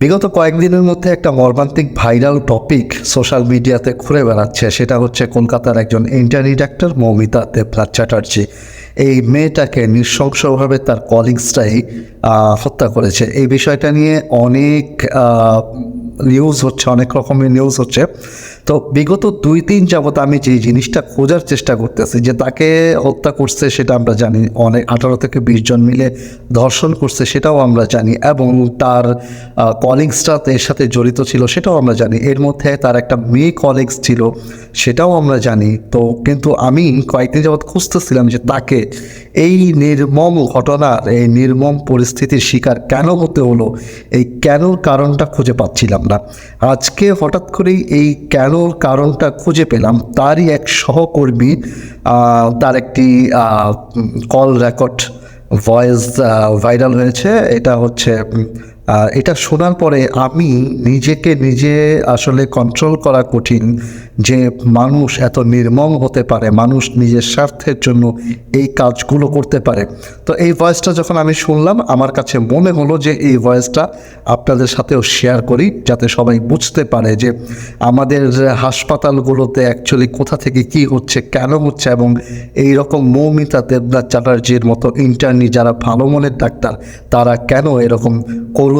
বিগত কয়েকদিনের মধ্যে একটা মর্মান্তিক ভাইরাল টপিক সোশ্যাল মিডিয়াতে ঘুরে বেড়াচ্ছে। সেটা হচ্ছে কলকাতার একজন ইন্টারনি ডাক্তার মৌমিতা দেবনাথ চ্যাটার্জি। এই মেয়েটাকে নৃশংসভাবে তার কলিগসরাই হত্যা করেছে। এই বিষয়টা নিয়ে অনেক নিউজ হচ্ছে, অনেক রকমের নিউজ হচ্ছে। তো বিগত দুই, তিন যাবত আমি যে জিনিসটা খোঁজার চেষ্টা করতেছি, যে তাকে হত্যা করছে সেটা আমরা জানি, অনেক আঠারো থেকে বিশ জন মিলে ধর্ষণ করছে সেটাও আমরা জানি, এবং তার কলিগসটা এর সাথে জড়িত ছিল সেটাও আমরা জানি। এর মধ্যে তার একটা মেয়ে কলিগস ছিল, সেটাও আমরা জানি। তো কিন্তু আমি কয়েকদিন যাবৎ খুঁজতেছিলাম যে তাকে এই নির্মম ঘটনার, এই নির্মম পরিস্থিতির শিকার কেন হতে হলো, এই কেন কারণটা খুঁজে পাচ্ছিলাম না আজকে হঠাৎ করেই এই কেন কারণটা খুঁজে পেলাম। তারই এক সহকর্মী তার একটি কল রেকর্ড ভয়েস ভাইরাল হয়েছে। এটা হচ্ছে এটা শোনার পরে আমি নিজেকে নিজে আসলে কন্ট্রোল করা কঠিন যে মানুষ এত নির্মম হতে পারে, মানুষ নিজের স্বার্থের জন্য এই কাজগুলো করতে পারে। তো এই ভয়েসটা যখন আমি শুনলাম, আমার কাছে মনে হলো যে এই ভয়েসটা আপনাদের সাথেও শেয়ার করি, যাতে সবাই বুঝতে পারে যে আমাদের হাসপাতালগুলোতে অ্যাকচুয়ালি কোথা থেকে কি হচ্ছে, কেন হচ্ছে এবং এই রকম মৌমিতা দেবনাথ চ্যাটার্জির মতো ইন্টার্নি যারা ভালো মনের ডাক্তার, তারা কেন এরকম করুণ